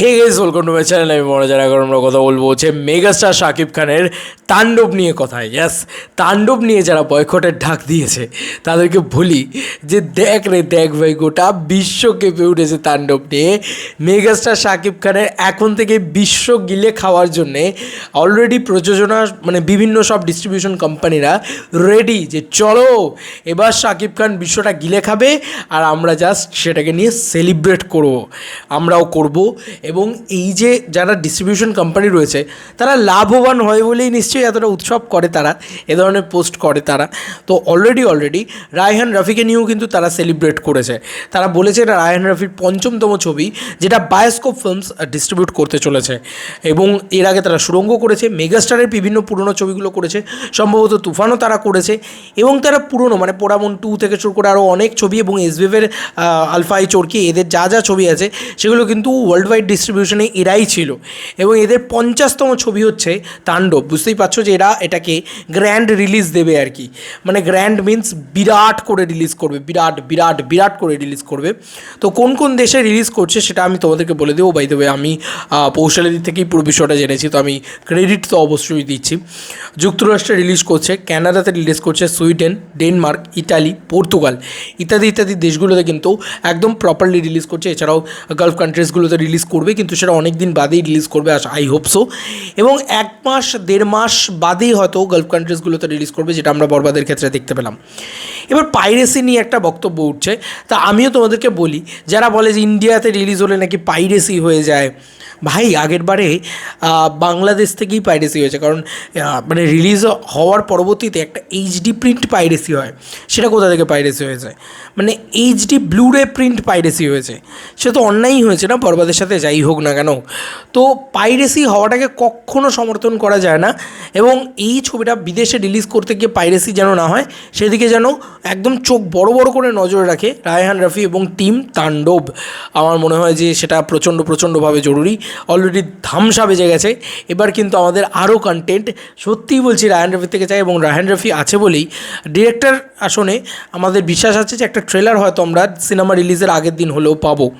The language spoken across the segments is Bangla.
Hey guys welcome to my channel আমি মনোজার এখন আমরা কথা বলব হচ্ছে মেগাস্টার শাকিব খানের তাণ্ডব নিয়ে কথা ইয়াস তাণ্ডব নিয়ে যারা বয়কটের ঢাক দিয়েছে, তাদেরকে বলি যে দেখ রে, দেখ ভাই, গোটা বিশ্ব কেঁপে উঠেছে তাণ্ডব নিয়ে। মেগাস্টার শাকিব খানের এখন থেকে বিশ্ব গিলে খাওয়ার জন্যে অলরেডি প্রযোজনা মানে বিভিন্ন সব ডিস্ট্রিবিউশন কোম্পানিরা রেডি যে চলো, এবার শাকিব খান বিশ্বটা গিলে খাবে, আর আমরা জাস্ট সেটাকে নিয়ে সেলিব্রেট করব। আমরাও করব এবং এই যে যারা ডিস্ট্রিবিউশন কোম্পানি রয়েছে, তারা লাভবান হয় বলেই নিশ্চয়ই এতটা উৎসব করে তারা, এ ধরনের পোস্ট করে তারা। তো অলরেডি অলরেডি রায়হান রাফিকে নিয়েও কিন্তু তারা সেলিব্রেট করেছে। তারা বলেছে এটা রায়হান রাফির পঞ্চমতম ছবি, যেটা বায়োস্কোপ ফিল্মস ডিস্ট্রিবিউট করতে চলেছে। এবং এর আগে তারা সুরঙ্গ করেছে মেগাস্টারের বিভিন্ন পুরনো ছবিগুলো করেছে, সম্ভবত তুফানও তারা করেছে, এবং তারা পুরনো মানে পোড়ামন টু থেকে শুরু করে আরও অনেক ছবি এবং এসবিএফের আলফাই চরকি, এদের যা যা ছবি আছে, সেগুলো কিন্তু ওয়ার্ল্ড ওয়াইড ডিস্ট্রিবিউশনে এরাই ছিল। এবং এদের পঞ্চাশতম ছবি হচ্ছে তাণ্ডব। বুঝতেই পারছ যে এরা এটাকে গ্র্যান্ড রিলিজ দেবে আর কি। মানে গ্র্যান্ড মিন্স বিরাট করে রিলিজ করবে, বিরাট বিরাট বিরাট করে রিলিজ করবে। তো কোন কোন দেশে রিলিজ করছে সেটা আমি তোমাদেরকে বলে দেবো। বাই দেবে আমি পৌশালী দিক থেকেই পুরো বিষয়টা জেনেছি, তো আমি ক্রেডিট তো অবশ্যই দিচ্ছি। যুক্তরাষ্ট্রে রিলিজ করছে ক্যানাডাতে রিলিজ করছে সুইডেন ডেনমার্ক ইটালি পর্তুগাল ইত্যাদি ইত্যাদি দেশগুলোতে কিন্তু একদম প্রপারলি রিলিজ করছে। এছাড়াও গালফ কান্ট্রিজগুলোতে রিলিজ করবে। কিন্তু সেটা অনেক দিন বাদেই রিলিজ করবে আই হোপ সো এবং এক মাস, দেড় মাস বাদেই হয়তো গালফ কান্ট্রিজগুলোতে রিলিজ করবে, যেটা আমরা বরবাদের ক্ষেত্রে দেখতে পেলাম। এবার পাইরেসি নিয়ে একটা বক্তব্য উঠছে। তা আমিও তোমাদেরকে বলি, যারা বলে যে ইন্ডিয়াতে রিলিজ হলে নাকি পাইরেসি হয়ে যায় ভাই, আগের বারে বাংলাদেশ থেকেই পাইরেসি হয়েছে। কারণ মানে রিলিজ হওয়ার পরবর্তীতে একটা এইচডি প্রিন্ট পাইরেসি হয়। সেটা কোথা থেকে পাইরেসি হয়েছে? মানে এইচডি ব্লুরে প্রিন্ট পাইরেসি হয়েছে। সে তো অন্যায়ই হয়েছে না বরবাদের সাথে যাই হোক না কেন। তো পাইরেসি হওয়াটাকে কখনো সমর্থন করা যায় না এবং এই ছবিটা বিদেশে রিলিজ করতে গিয়ে পাইরেসি যেন না হয়, সেদিকে যেন একদম চোখ বড় বড় করে নজরে রাখে রায়হান রফি এবং টিম তাণ্ডব। আমার মনে হয় যে সেটা প্রচণ্ড প্রচণ্ডভাবে জরুরি। অলরেডি ধামসা বেজে গেছে। এবার কিন্তু আমাদের আরও কন্টেন্ট সত্যিই বলছি রায়হান রফি থেকে চাই এবং রায়হান রফি আছে বলেই। ডিরেক্টর আসনে আমাদের বিশ্বাস আছে যে একটা ট্রেলার হয়তো আমরা সিনেমা রিলিজের আগের দিন হলেও পাবো।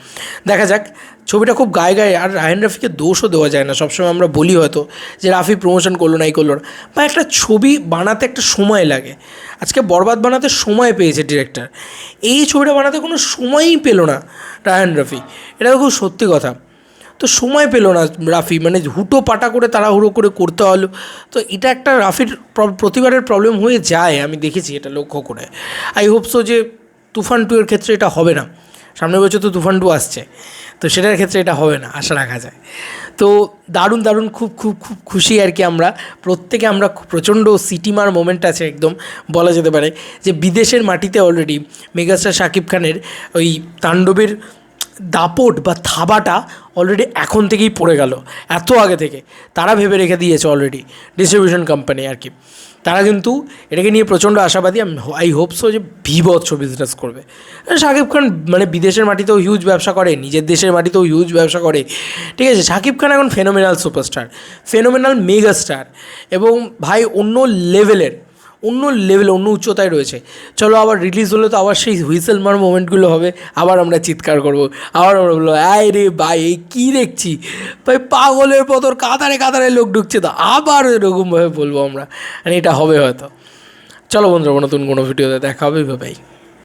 দেখা যাক, ছবিটা খুব গায়ে গায়ে, আর রায়হান রাফিকে দোষও দেওয়া যায় না। সবসময় আমরা বলি হয়তো যে রাফি প্রমোশন করল না, এই করল না। বা একটা ছবি বানাতে একটা সময় লাগে। আজকে বরবাদ বানাতে সময় পেয়েছে ডিরেক্টর এই ছবিটা বানাতে কোনো সময়ই পেল না রায়হান রাফি। এটা খুব সত্যি কথা। তো সময় পেল না রাফি মানে হুটো পাটা করে তাড়াহুড়ো করে করতে হলো। তো এটা একটা রাফির প্র- প্রতিবারের প্রবলেম হয়ে যায়, আমি দেখেছি এটা লক্ষ্য করে। আই হোপ সো যে তুফান টু এর ক্ষেত্রে এটা হবে না। সামনের বছর তো তুফান টু আসছে, তো সেটার ক্ষেত্রে এটা হবে না, আশা রাখা যায়। তো দারুণ দারুণ, খুব খুব খুব খুশি আর কি আমরা। প্রত্যেকে আমরা প্রচণ্ড সিটিমার মোমেন্ট আছে একদম, বলা যেতে পারে। যে বিদেশের মাটিতে অলরেডি মেগাস্টার শাকিব খানের ওই তাণ্ডবের দাপট বা থাবাটা অলরেডি এখন থেকেই পড়ে গেল, এত আগে থেকে। তারা ভেবে রেখে দিয়েছে অলরেডি ডিস্ট্রিবিউশন কোম্পানি আর কি। তারা কিন্তু এটাকে নিয়ে প্রচণ্ড আশাবাদী, আমি আই হোপ সো যে বিভৎস বিজনেস করবে। শাকিব খান মানে বিদেশের মাটিতেও হিউজ ব্যবসা করে, নিজের দেশের মাটিতেও হিউজ ব্যবসা করে। ঠিক আছে শাকিব খান এখন phenomenal superstar phenomenal mega star এবং ভাই অন্য লেভেলের অন্য লেভেলে অন্য উচ্চতায় রয়েছে। চলো আবার রিলিজ হলে তো আবার সেই হুইসেল মার মোমেন্টগুলো হবে। আবার আমরা চিৎকার করব। আবার আমরা বলব, আয় রে এই কী দেখছি? ভাই, পাগলের পতর, কাতারে কাতারে লোক ঢুকছে তো। আবার এরকমভাবে বলব আমরা। আর এটা হবে হয়তো। চলো বন্ধুরা, নতুন কোনো ভিডিওতে দেখা হবে ভাই